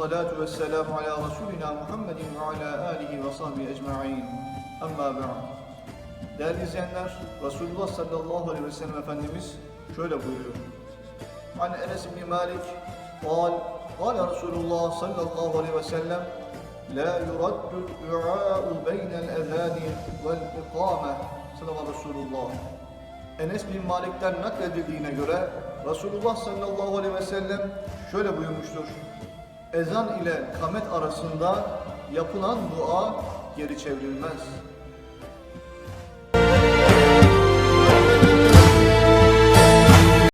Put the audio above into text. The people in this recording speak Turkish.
salatu ve selamu ala Resulina Muhammedin ve ala alihi ve sahbihi ecma'in. Amma ba'd. Değerli izleyenler, Resulullah sallallahu aleyhi ve sellem Efendimiz şöyle buyuruyor. An Enes bin Malik, قال قال رسول الله صلى الله عليه وسلم لا يرد الدعاء بين الأذان والإقامة صدق رسول الله Enes bin Malik'ten nakledildiğine göre Resulullah sallallahu aleyhi ve sellem şöyle buyurmuştur. Ezan ile kamet arasında yapılan dua geri çevrilmez.